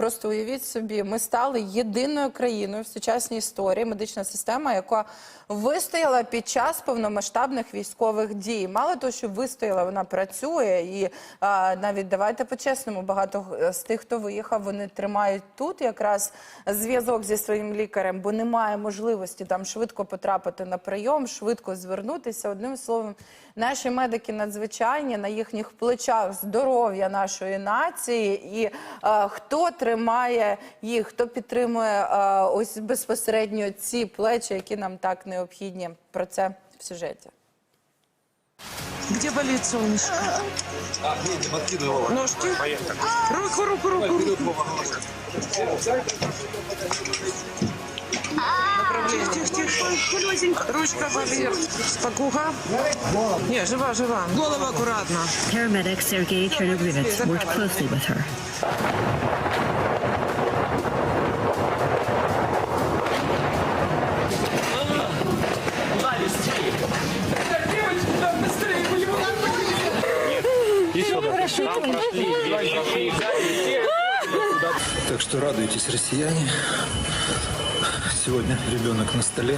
просто уявіть собі, ми стали єдиною країною в сучасній історії, медична система, яка вистояла під час повномасштабних військових дій. Мало того, що вистояла, вона працює, і а, навіть давайте по-чесному, багато з тих, хто виїхав, вони тримають тут якраз зв'язок зі своїм лікарем, бо немає можливості там швидко потрапити на прийом, швидко звернутися. Одним словом, наші медики надзвичайні на їхніх плечах здоров'я нашої нації, і е, хто тримає їх, хто підтримує е, ось безпосередньо ці плечі, які нам так необхідні. Про це в сюжеті. Где болит солнышко? А, не, не подкидывала. Ножки? Руку, руку, руку, руку. Направление. Тихо, тихо. Ручка болит. Спокуха. Не, жива, жива. Голову аккуратно. Paramedic Sergei Chernovivets worked closely with her. Что радуйтесь, россияне. Сегодня ребенок на столе,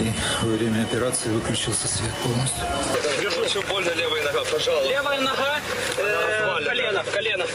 и во время операции выключился свет полностью. Держу, все больно, левая нога, пожалуйста. Левая нога, э, колено, колено.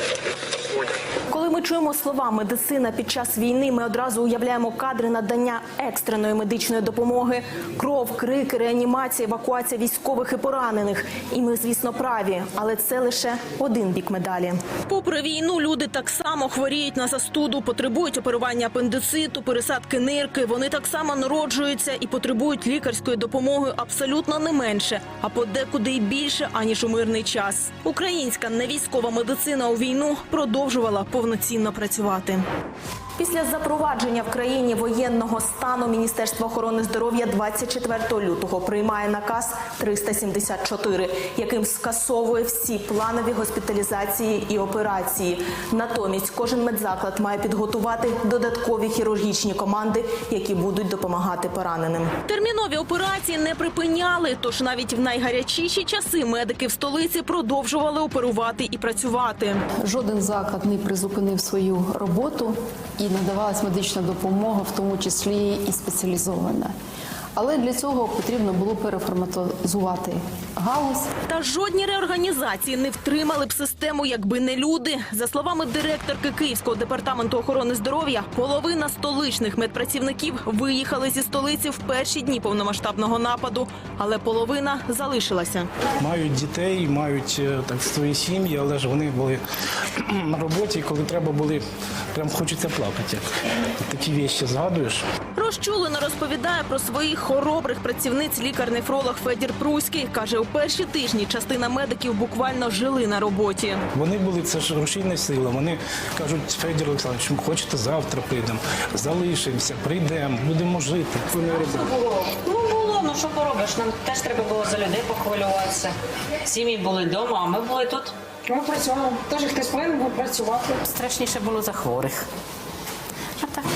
Коли ми чуємо слова медицина під час війни, ми одразу уявляємо кадри надання екстреної медичної допомоги, кров, крики, реанімація, евакуація військових і поранених. І ми, звісно, праві, але це лише один бік медалі. Попри війну, люди так само хворіють на застуду, потребують оперування апендициту, пересадки нирки. Вони так само народжуються і потребують лікарської допомоги абсолютно не менше, а подекуди й більше аніж у мирний час. Українська невійськова медицина у війну продовжувала повноцінно працювати. Після запровадження в країні воєнного стану Міністерство охорони здоров'я 24 лютого приймає наказ 374, яким скасовує всі планові госпіталізації і операції. Натомість кожен медзаклад має підготувати додаткові хірургічні команди, які будуть допомагати пораненим. Термінові операції не припиняли, тож навіть в найгарячіші часи медики в столиці продовжували оперувати і працювати. Жоден заклад не призупинив свою роботу і надавалась медична допомога, в тому числі і спеціалізована. Але для цього потрібно було переформатизувати галузь. Та жодні реорганізації не втримали б систему, якби не люди. За словами директорки Київського департаменту охорони здоров'я, половина столичних медпрацівників виїхали зі столиці в перші дні повномасштабного нападу, але половина залишилася. мають дітей, мають е, так свої сім'ї, але ж вони були на роботі, і коли треба були, прям хочеться плакати. Такі вещі згадуєш. Розчулено розповідає про своїх хоробрих працівниць лікар-нефролог Федір Пруський. Каже, у перші тижні частина медиків буквально жили на роботі. Вони були це ж рушійна сила. Вони кажуть, Федір Олександрович, хочете завтра прийдемо, залишимося, прийдемо, будемо жити. Вони робили. Ну було, ну що поробиш? Нам теж треба було за людей похвилюватися. Сім'ї були вдома, а ми були тут. Ми працюємо. Теж хтось повинен був працювати. Страшніше було за хворих.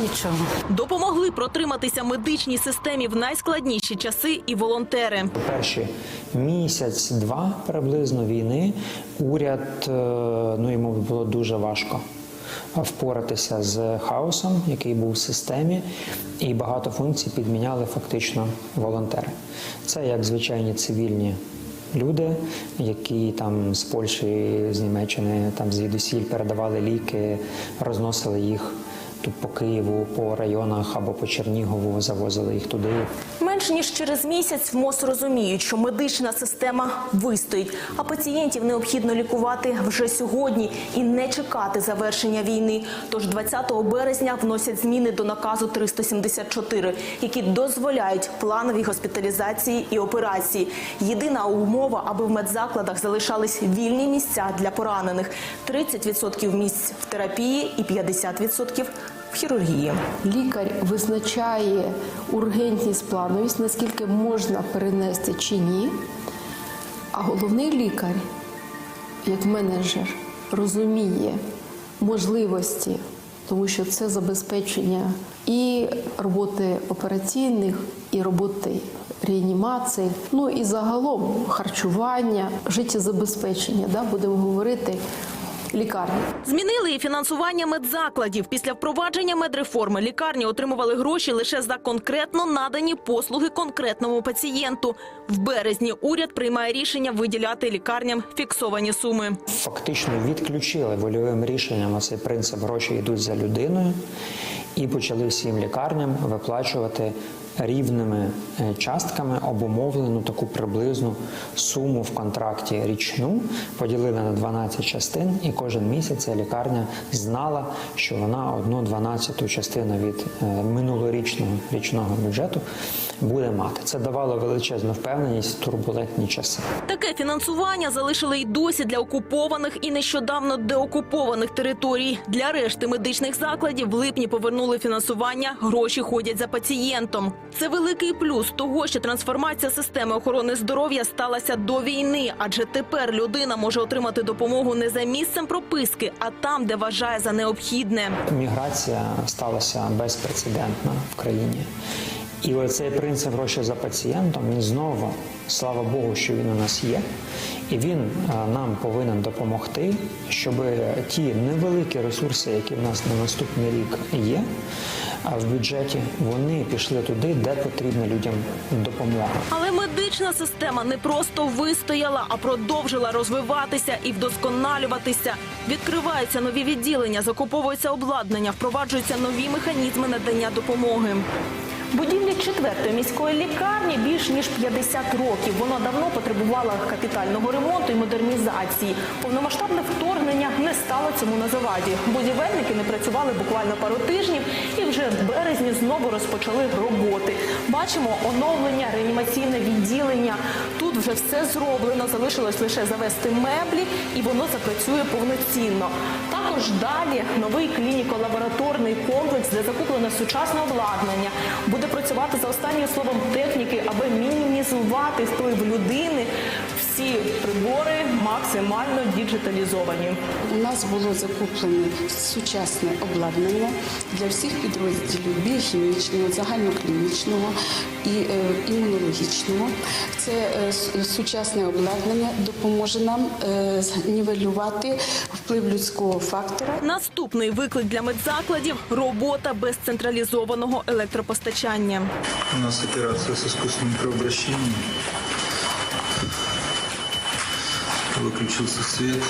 Нічого. Допомогли протриматися медичній системі в найскладніші часи і волонтери. перші місяць-два приблизно війни уряд е, ну йому було дуже важко впоратися з хаосом, який був в системі, і багато функцій підміняли фактично волонтери. Це як звичайні цивільні. Люди, які там з Польщі, з Німеччини, там звідусіль передавали ліки, розносили їх тут по Києву, по районах або по Чернігову, завозили їх туди. Менш ніж через місяць в МОЗ розуміють, що медична система вистоїть, а пацієнтів необхідно лікувати вже сьогодні і не чекати завершення війни. Тож 20 березня вносять зміни до наказу 374, які дозволяють планові госпіталізації і операції. Єдина умова, аби в медзакладах залишались вільні місця для поранених: 30% місць в терапії і 50% в хірургії. Лікар визначає ургентність, плановість, наскільки можна перенести чи ні. А головний лікар, як менеджер, розуміє можливості, тому що це забезпечення і роботи операційних, і роботи реанімації, ну і загалом харчування, життєзабезпечення, да, будемо говорити. Лікарні. Змінили і фінансування медзакладів. Після впровадження медреформи лікарні отримували гроші лише за конкретно надані послуги конкретному пацієнту. В березні уряд приймає рішення виділяти лікарням фіксовані суми. Фактично відключили вольовим рішенням цей принцип гроші йдуть за людиною і почали всім лікарням виплачувати рівними е, частками обумовлену таку приблизну суму в контракті річну, поділили на 12 частин, і кожен місяць лікарня знала, що вона одну дванадцяту частину від е, минулорічного річного бюджету буде мати. Це давало величезну впевненість в турбулентні часи. Таке фінансування залишили й досі для окупованих і нещодавно деокупованих територій. Для решти медичних закладів в липні повернули фінансування. Гроші ходять за пацієнтом. Це великий плюс того, що трансформація системи охорони здоров'я сталася до війни, адже тепер людина може отримати допомогу не за місцем прописки, а там, де вважає за необхідне. Міграція сталася безпрецедентна в країні. І оцей принцип гроші за пацієнтом він знову, слава Богу, що він у нас є, і він е, нам повинен допомогти, щоб ті невеликі ресурси, які в нас на наступний рік є, а в бюджеті, вони пішли туди, де потрібна людям допомога. Але медична система не просто вистояла, а продовжила розвиватися і вдосконалюватися. Відкриваються нові відділення, закуповується обладнання, впроваджуються нові механізми надання допомоги. Будівлі четвертої міської лікарні більш ніж 50 років. Воно давно потребувало капітального ремонту і модернізації. Повномасштабне вторгнення не стало цьому на заваді. Будівельники не працювали буквально пару тижнів і вже в березні знову розпочали роботи. Бачимо оновлення, реанімаційне відділення. Тут вже все зроблено. Залишилось лише завести меблі, і воно запрацює повноцінно. Також далі новий клініко-лабораторний комплекс, де закуплено сучасне обладнання, буде працювати за останнім словом техніки, аби мінімізувати вплив людини. Всі прибори максимально діджиталізовані. У нас було закуплено сучасне обладнання для всіх підрозділів біохімічного, загальноклінічного і е, імунологічного. Це е, сучасне обладнання допоможе нам е, знівелювати вплив людського фактора Наступний виклик для медзакладів робота без централізованого електропостачання. У нас операция с искусственным кровообращением. Выключился свет.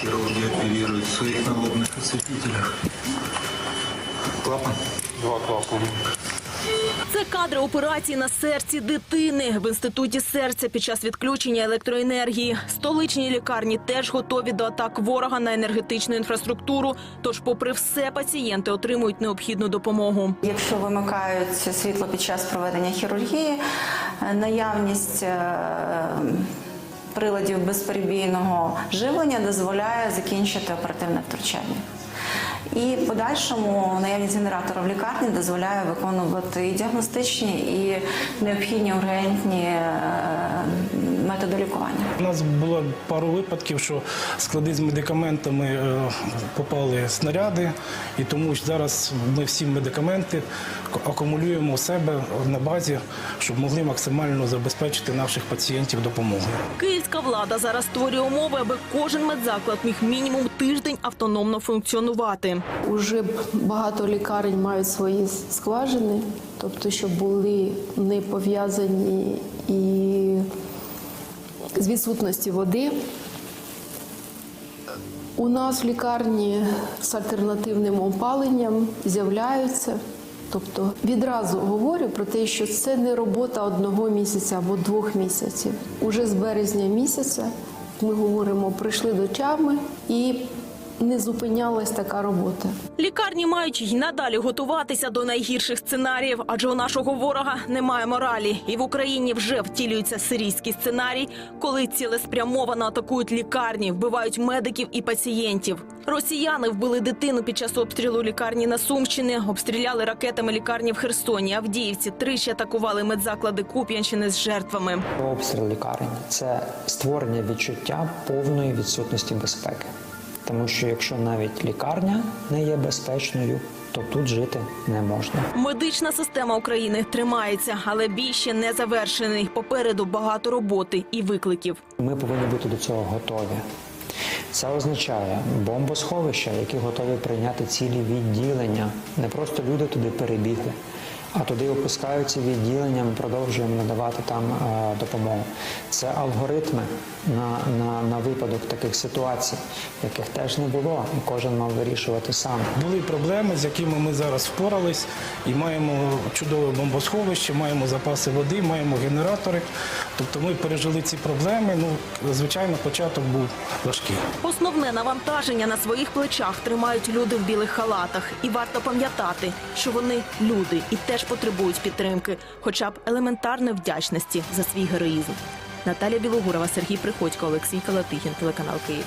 Хирурги оперируют в своих налобных осветителях. Клапан? Два клапана. Це кадри операції на серці дитини в інституті серця під час відключення електроенергії. Столичні лікарні теж готові до атак ворога на енергетичну інфраструктуру. Тож, попри все, пацієнти отримують необхідну допомогу. Якщо вимикають світло під час проведення хірургії, е, наявність е, приладів безперебійного живлення дозволяє закінчити оперативне втручання. І в подальшому наявність генератора в лікарні дозволяє виконувати і діагностичні, і необхідні ургентні методи лікування. У нас було пару випадків, що склади з медикаментами е, попали снаряди, і тому зараз ми всі медикаменти акумулюємо у себе на базі, щоб могли максимально забезпечити наших пацієнтів допомогою. Київська влада зараз створює умови, аби кожен медзаклад міг мінімум тиждень автономно функціонувати. Уже багато лікарень мають свої скважини, тобто, щоб були не пов'язані і з відсутності води. У нас в лікарні з альтернативним опаленням з'являються. Тобто відразу говорю про те, що це не робота одного місяця або двох місяців. Уже з березня місяця ми говоримо, прийшли до тями і не зупинялась така робота. Лікарні мають й надалі готуватися до найгірших сценаріїв, адже у нашого ворога немає моралі, і в Україні вже втілюється сирійський сценарій, коли цілеспрямовано атакують лікарні, вбивають медиків і пацієнтів. Росіяни вбили дитину під час обстрілу лікарні на Сумщині, обстріляли ракетами лікарні в Херсоні, Авдіївці. Тричі атакували медзаклади Куп'янщини з жертвами. Обстріл лікарень це створення відчуття повної відсутності безпеки. Тому що якщо навіть лікарня не є безпечною, то тут жити не можна. Медична система України тримається, але бій ще не завершений. Попереду багато роботи і викликів. Ми повинні бути до цього готові. Це означає бомбосховища, які готові прийняти цілі відділення. Не просто люди туди перебігли, а туди опускаються відділення, ми продовжуємо надавати там е, допомогу. Це алгоритми на, на, на випадок таких ситуацій, яких теж не було, і кожен мав вирішувати сам. Були проблеми, з якими ми зараз впорались, і маємо чудове бомбосховище, маємо запаси води, маємо генератори. Тобто ми пережили ці проблеми. Ну, звичайно, початок був важкий. Основне навантаження на своїх плечах тримають люди в білих халатах. І варто пам'ятати, що вони люди і теж потребують підтримки, хоча б елементарної вдячності за свій героїзм. Наталя Білогурова, Сергій Приходько, Олексій Калатихін, телеканал Київ.